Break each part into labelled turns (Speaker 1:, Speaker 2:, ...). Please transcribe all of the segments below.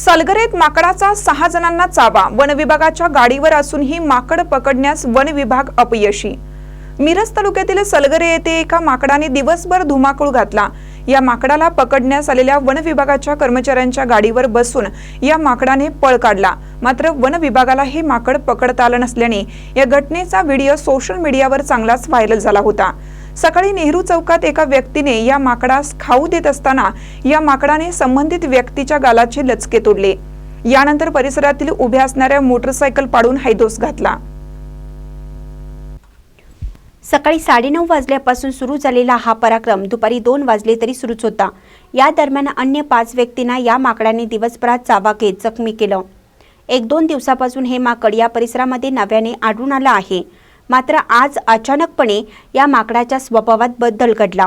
Speaker 1: सलगरेत माकडाचा सहा जणांना चावा. वन विभागाच्या गाडीवर असूनही माकड पकडण्यास वन विभाग अपयशी. मिरज तालुक्यातील सलगरे येथे एका माकडाने दिवसभर धुमाकूळ घातला. या माकडाला पकडण्यास आलेल्या वन विभागाच्या कर्मचाऱ्यांच्या गाडीवर बसून या माकडाने पळ काढला. मात्र वन विभागाला हे माकड पकडता आलं नसल्याने या घटनेचा व्हिडिओ सोशल मीडियावर चांगलाच व्हायरल झाला होता. सकाळी नेहरू चौकात एका व्यक्तीने या माकडास खाऊ देत असताना या माकडाने संबंधित व्यक्तीच्या गालाचे लचके तोडले. यानंतर परिसरातील उभ्या असणाऱ्या मोटरसायकल पाडून हैदोस घातला.
Speaker 2: सकाळी साडेनऊ वाजल्यापासून सुरू झालेला हा पराक्रम दुपारी दोन वाजले तरी सुरूच होता. या दरम्यान अन्य पाच व्यक्तींना या माकडाने दिवसभरात चावा घेत जखमी केलं. एक दोन दिवसापासून हे माकड या परिसरामध्ये नव्याने आढळून आलं आहे. मात्र आज अचानकपणे या माकडाच्या स्वभावात बदल घडला.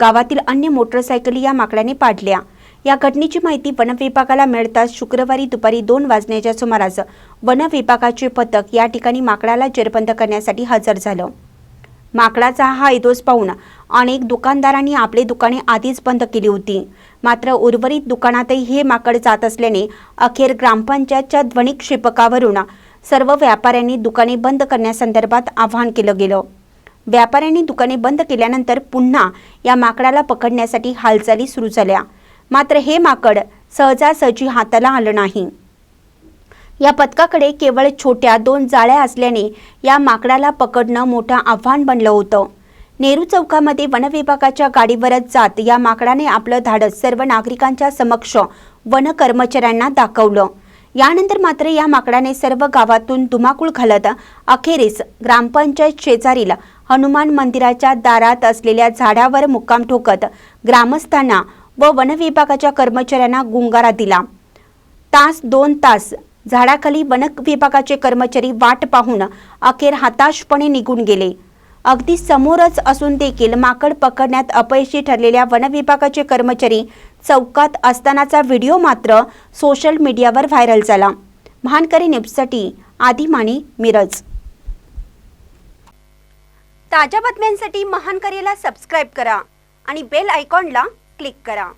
Speaker 2: गावातील अन्य मोटरसायकली या माकडाने पाडल्या. या घटनेची माहिती वनविभागाला मिळताच शुक्रवारी दुपारी दोन वाजण्याच्या सुमारास वनविभागाचे पथक या ठिकाणी माकडाला जेरबंद करण्यासाठी हजर झालं. माकडाचा हा ऐदोस पाहून अनेक दुकानदारांनी आपली दुकाने आधीच बंद केली होती. मात्र उर्वरित दुकानातही हे माकड जात असल्याने अखेर ग्रामपंचायतच्या ध्वनिक्षेपकावरून सर्व व्यापाऱ्यांनी दुकाने बंद करण्यासंदर्भात आवाहन केलं गेलं. व्यापाऱ्यांनी दुकाने बंद केल्यानंतर पुन्हा या माकडाला पकडण्यासाठी हालचाली सुरू झाल्या. मात्र हे माकड सहजासहजी हाताला आलं नाही. या पथकाकडे केवळ छोट्या दोन जाळ्या असल्याने या माकडाला पकडणं मोठं आव्हान बनलं होतं. नेहरू चौकामध्ये वनविभागाच्या गाडीवरच जात या माकडाने आपलं धाडस सर्व नागरिकांच्या समक्ष वन कर्मचाऱ्यांना दाखवलं. यानंतर मात्र या माकडाने सर्व गावातून धुमाकूळ घालत अखेरीस ग्रामपंचायत शेजारील हनुमान मंदिराच्या दारात असलेल्या झाडावर मुक्काम ठोकत ग्रामस्थांना व वनविभागाच्या कर्मचाऱ्यांना गुंगारा दिला. तास दोन तास झाडाखाली वन विभागाचे कर्मचारी वाट पाहून अखेर हताशपणे निघून गेले. अगदी समोरच असून देखील माकड पकडण्यात अपयशी ठरलेल्या वनविभागाचे कर्मचारी चौकात असतानाचा व्हिडिओ मात्र सोशल मीडियावर व्हायरल झाला. महानकरी न्यूजसाठी आदिमानी मिरज. ताज्या बातम्यांसाठी महानकरीला सबस्क्राईब करा आणि बेल आयकॉनला क्लिक करा.